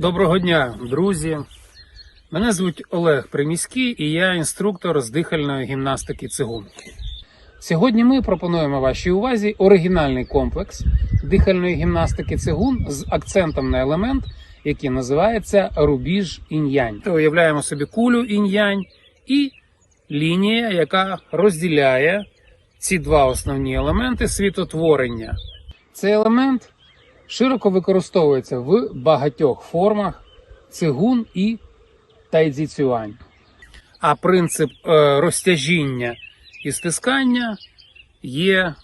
Доброго дня, друзі. Мене звуть Олег Приміський і я інструктор з дихальної гімнастики цигунки. Сьогодні ми пропонуємо вашій увазі оригінальний комплекс дихальної гімнастики цигун з акцентом на елемент, який називається рубіж інь-янь. Уявляємо собі кулю інь-янь і лінія, яка розділяє ці два основні елементи світотворення. Цей елемент широко використовується в багатьох формах цигун і тайцзіцюань. А принцип е, розтяжіння і стискання є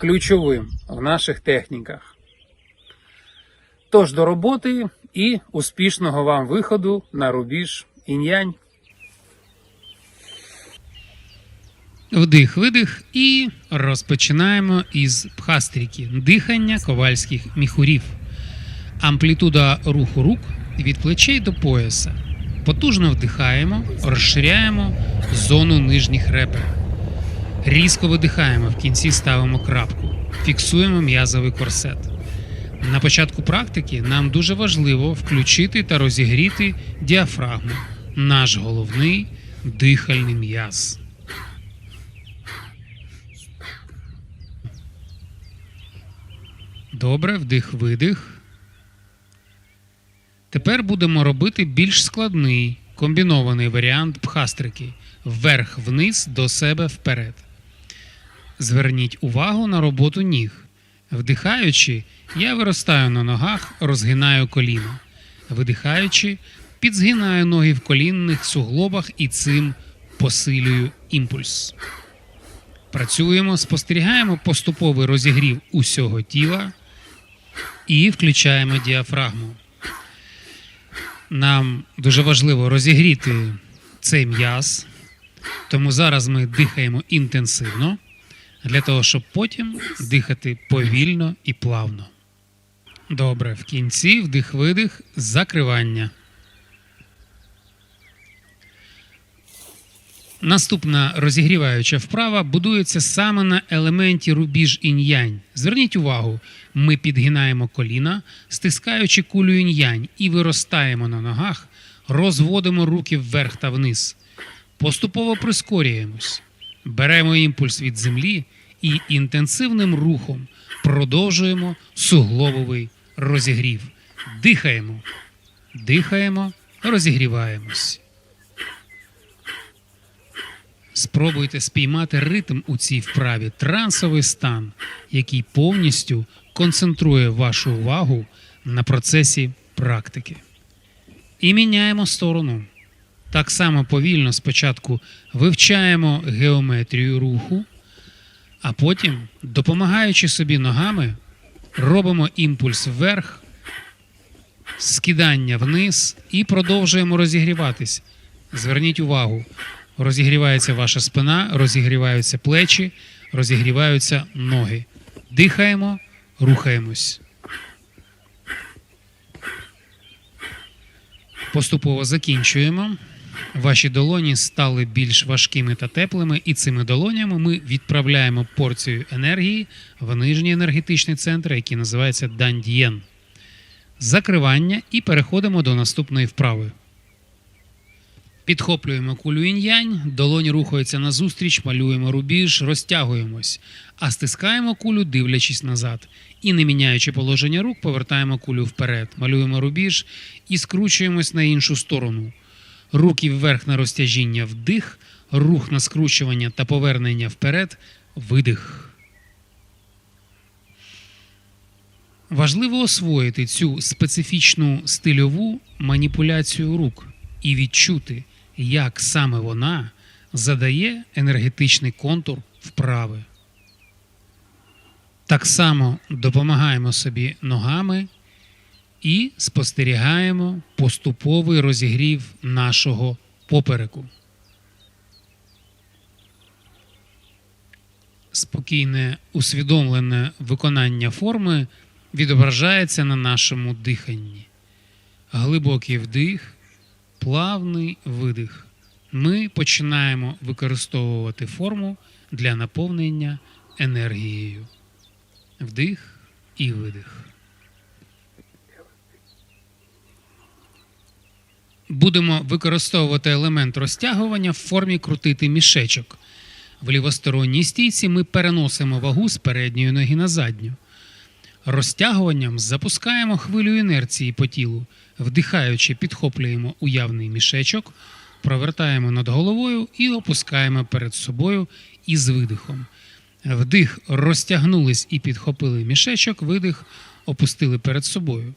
ключовим в наших техніках. Тож до роботи і успішного вам виходу на рубіж інь-янь. Вдих, видих і розпочинаємо із пхастріки дихання ковальських міхурів. Амплітуда руху рук від плечей до пояса. Потужно вдихаємо, розширяємо зону нижніх ребер. Різко видихаємо, в кінці ставимо крапку. Фіксуємо м'язовий корсет. На початку практики нам дуже важливо включити та розігріти діафрагму, наш головний дихальний м'яз. Добре, вдих, видих. Тепер будемо робити більш складний комбінований варіант пхастрики вверх-вниз до себе вперед. Зверніть увагу на роботу ніг. Вдихаючи, я виростаю на ногах, розгинаю коліна. Видихаючи, підзгинаю ноги в колінних суглобах і цим посилюю імпульс. Працюємо, спостерігаємо поступовий розігрів усього тіла і включаємо діафрагму. Нам дуже важливо розігріти цей м'яз, тому зараз ми дихаємо інтенсивно, для того, щоб потім дихати повільно і плавно. Добре, в кінці вдих-видих, закривання. Наступна розігріваюча вправа будується саме на елементі рубіж інь-янь. Зверніть увагу, ми підгинаємо коліна, стискаючи кулю інь-янь і виростаємо на ногах, розводимо руки вверх та вниз. Поступово прискорюємось, беремо імпульс від землі і інтенсивним рухом продовжуємо суглобовий розігрів. Дихаємо, дихаємо, розігріваємось. Спробуйте спіймати ритм у цій вправі, трансовий стан, який повністю концентрує вашу увагу на процесі практики. І міняємо сторону. Так само повільно спочатку вивчаємо геометрію руху, а потім, допомагаючи собі ногами, робимо імпульс вверх, скидання вниз і продовжуємо розігріватись. Зверніть увагу, розігрівається ваша спина, розігріваються плечі, розігріваються ноги. Дихаємо, рухаємось. Поступово закінчуємо. Ваші долоні стали більш важкими та теплими, і цими долонями ми відправляємо порцію енергії в нижній енергетичний центр, який називається Дандієн. Закривання і переходимо до наступної вправи. Підхоплюємо кулю інь-янь, долоні рухаються назустріч, малюємо рубіж, розтягуємось, а стискаємо кулю, дивлячись назад. І, не міняючи положення рук, повертаємо кулю вперед, малюємо рубіж і скручуємось на іншу сторону. Руки вверх на розтяжіння вдих, рух на скручування та повернення вперед, видих. Важливо освоїти цю специфічну стильову маніпуляцію рук і відчути, як саме вона задає енергетичний контур вправи. Так само допомагаємо собі ногами і спостерігаємо поступовий розігрів нашого попереку. Спокійне усвідомлене виконання форми відображається на нашому диханні. Глибокий вдих, плавний видих. Ми починаємо використовувати форму для наповнення енергією. Вдих і видих. будемо використовувати елемент розтягування в формі крутити мішечок. В лівосторонній стійці ми переносимо вагу з передньої ноги на задню. Розтягуванням запускаємо хвилю інерції по тілу, вдихаючи, підхоплюємо уявний мішечок, провертаємо над головою і опускаємо перед собою із видихом. Вдих розтягнулись і підхопили мішечок, видих опустили перед собою.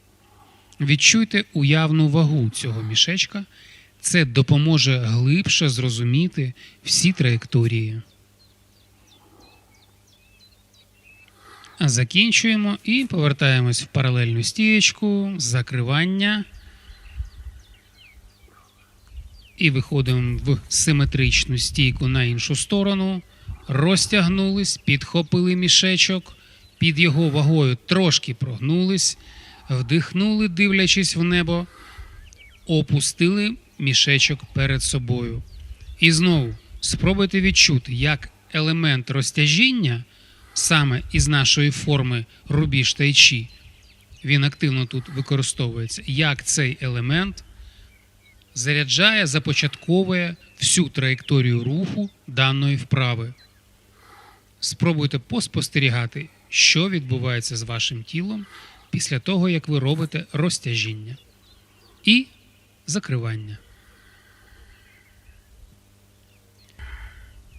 Відчуйте уявну вагу цього мішечка. Це допоможе глибше зрозуміти всі траєкторії. Закінчуємо і повертаємось в паралельну стієчку, закривання. І виходимо в симетричну стійку на іншу сторону. Розтягнулись, підхопили мішечок, під його вагою трошки прогнулись, вдихнули, дивлячись в небо, опустили мішечок перед собою. І знову спробуйте відчути, як елемент розтяжіння саме із нашої форми рубіж тайчі, він активно тут використовується, як цей елемент заряджає, започатковує всю траєкторію руху даної вправи. Спробуйте поспостерігати, що відбувається з вашим тілом після того, як ви робите розтяжіння і закривання.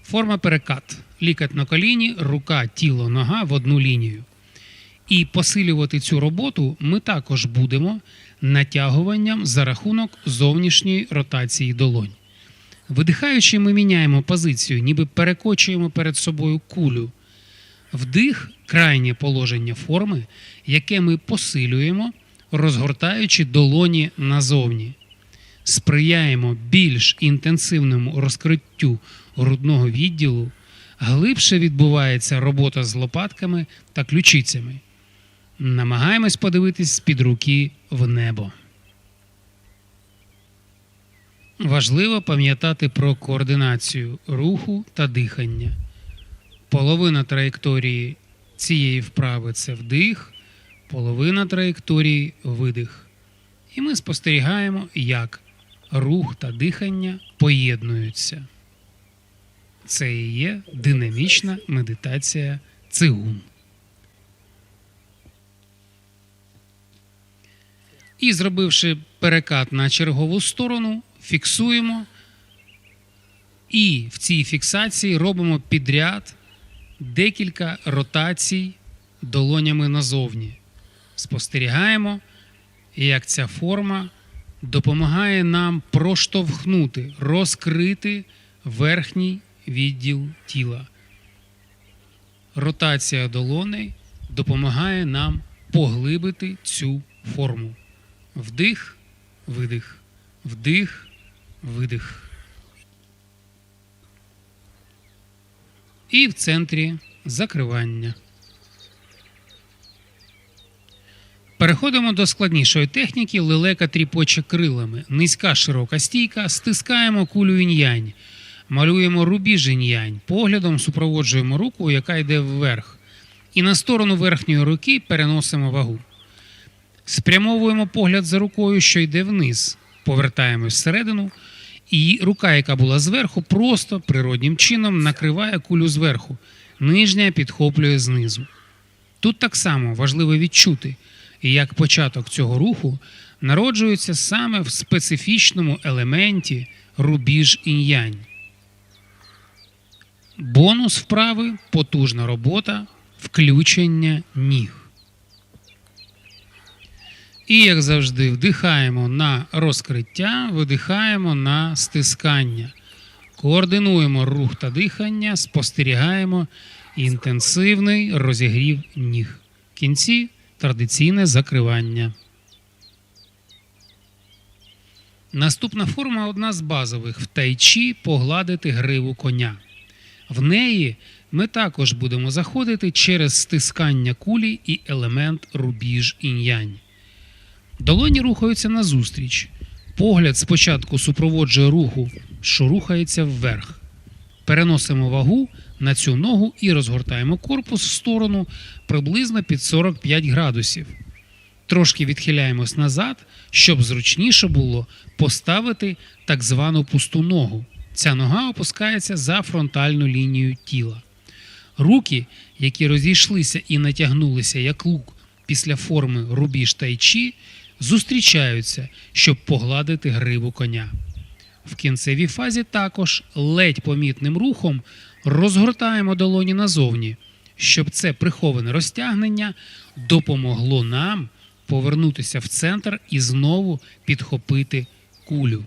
Форма перекат. Лікать на коліні, рука, тіло, нога в одну лінію. І посилювати цю роботу ми також будемо натягуванням за рахунок зовнішньої ротації долонь. Видихаючи, ми міняємо позицію, ніби перекочуємо перед собою кулю. Вдих крайнє положення форми, яке ми посилюємо, розгортаючи долоні назовні. Сприяємо більш інтенсивному розкриттю грудного відділу, глибше відбувається робота з лопатками та ключицями. Намагаємось подивитись з-під руки в небо. Важливо пам'ятати про координацію руху та дихання. Половина траєкторії цієї вправи це вдих, половина траєкторії видих. І ми спостерігаємо, як рух та дихання поєднуються. Це і є динамічна медитація цигун. І зробивши перекат на чергову сторону, фіксуємо. І в цій фіксації робимо підряд декілька ротацій долонями назовні. Спостерігаємо, як ця форма допомагає нам проштовхнути, розкрити верхній відділ тіла. Ротація долоней допомагає нам поглибити цю форму. Вдих, видих, вдих, видих. І в центрі закривання. Переходимо до складнішої техніки лелека тріпоче крилами. Низька широка стійка, стискаємо кулю інь-янь, малюємо рубіж інь-янь, поглядом супроводжуємо руку, яка йде вверх. І на сторону верхньої руки переносимо вагу. Спрямовуємо погляд за рукою, що йде вниз, повертаємось всередину, і рука, яка була зверху, просто природнім чином накриває кулю зверху, нижня підхоплює знизу. Тут так само важливо відчути, як початок цього руху народжується саме в специфічному елементі рубіж інь-янь. Бонус вправи потужна робота включення ніг. І, як завжди, вдихаємо на розкриття, видихаємо на стискання. Координуємо рух та дихання, спостерігаємо інтенсивний розігрів ніг. В кінці традиційне закривання. Наступна форма одна з базових в тайчі погладити гриву коня. В неї ми також будемо заходити через стискання кулі і елемент рубіж інь-янь. Долоні рухаються назустріч. Погляд спочатку супроводжує руху, що рухається вверх. Переносимо вагу на цю ногу і розгортаємо корпус в сторону приблизно під 45 градусів. Трошки відхиляємось назад, щоб зручніше було поставити так звану пусту ногу. Ця нога опускається за фронтальну лінію тіла. Руки, які розійшлися і натягнулися як лук після форми рубіж тайчі, зустрічаються, щоб погладити гриву коня. В кінцевій фазі також ледь помітним рухом розгортаємо долоні назовні, щоб це приховане розтягнення допомогло нам повернутися в центр і знову підхопити кулю.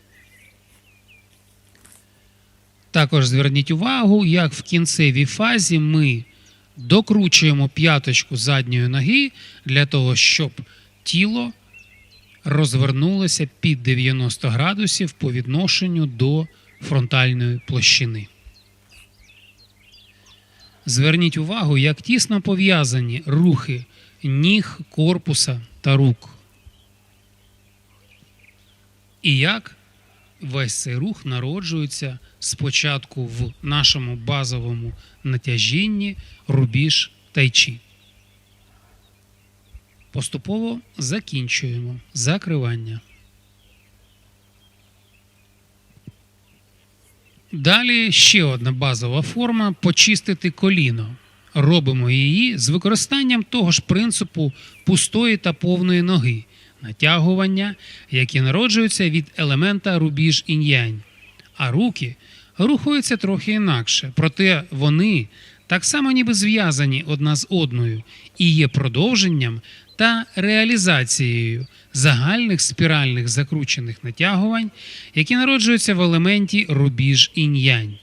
Також зверніть увагу, як в кінцевій фазі ми докручуємо п'яточку задньої ноги для того, щоб тіло розвернулося під 90 градусів по відношенню до фронтальної площини. Зверніть увагу, як тісно пов'язані рухи ніг, корпуса та рук. І як весь цей рух народжується спочатку в нашому базовому натяжінні рубіж тайчі. Поступово закінчуємо закривання. Далі ще одна базова форма почистити коліно. Робимо її з використанням того ж принципу пустої та повної ноги, натягування, які народжуються від елемента рубіж інь-янь. А руки рухаються трохи інакше, проте вони так само ніби зв'язані одна з одною і є продовженням та реалізацією загальних спіральних закручених натягувань, які народжуються в елементі рубіж інь-янь.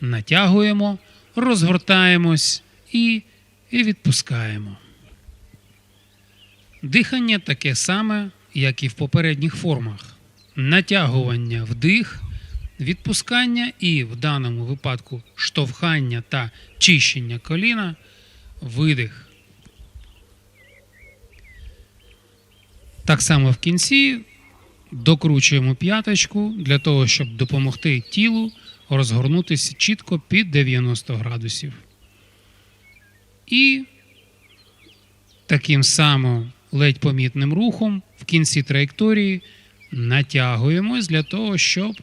Натягуємо, розгортаємось і, і відпускаємо. Дихання таке саме, як і в попередніх формах. Натягування вдих, відпускання і в даному випадку штовхання та чищення коліна, видих. Так само в кінці докручуємо п'яточку для того, щоб допомогти тілу розгорнутися чітко під 90 градусів. І таким самим ледь помітним рухом в кінці траєкторії натягуємось для того, щоб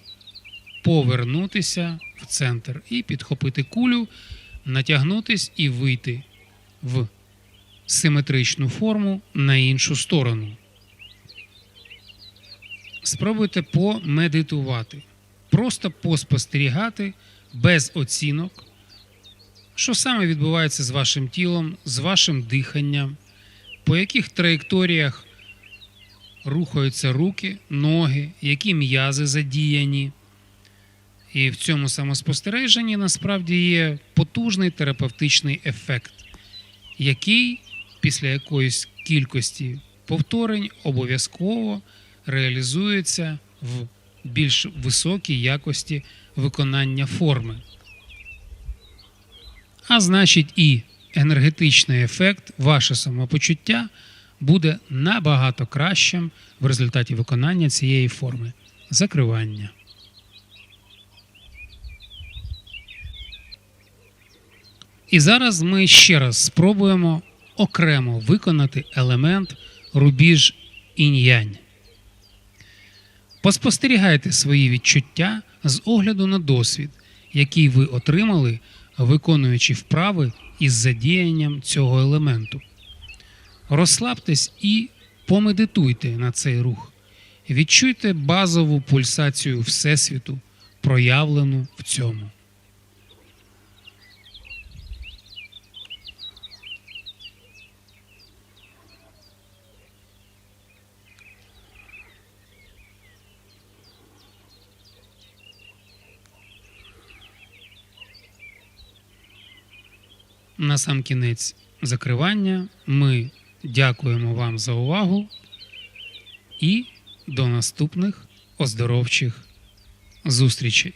повернутися в центр і підхопити кулю, натягнутись і вийти в симетричну форму на іншу сторону. Спробуйте помедитувати, просто поспостерігати без оцінок, що саме відбувається з вашим тілом, з вашим диханням, по яких траєкторіях рухаються руки, ноги, які м'язи задіяні. І в цьому самоспостереженні насправді є потужний терапевтичний ефект, який після якоїсь кількості повторень обов'язково реалізується в більш високій якості виконання форми. А значить, і енергетичний ефект, ваше самопочуття буде набагато кращим в результаті виконання цієї форми закривання. І зараз ми ще раз спробуємо окремо виконати елемент рубіж інь-янь. Поспостерігайте свої відчуття з огляду на досвід, який ви отримали, виконуючи вправи із задіянням цього елементу. Розслабтесь і помедитуйте на цей рух. Відчуйте базову пульсацію Всесвіту, проявлену в цьому. На сам кінець закривання ми дякуємо вам за увагу і до наступних оздоровчих зустрічей.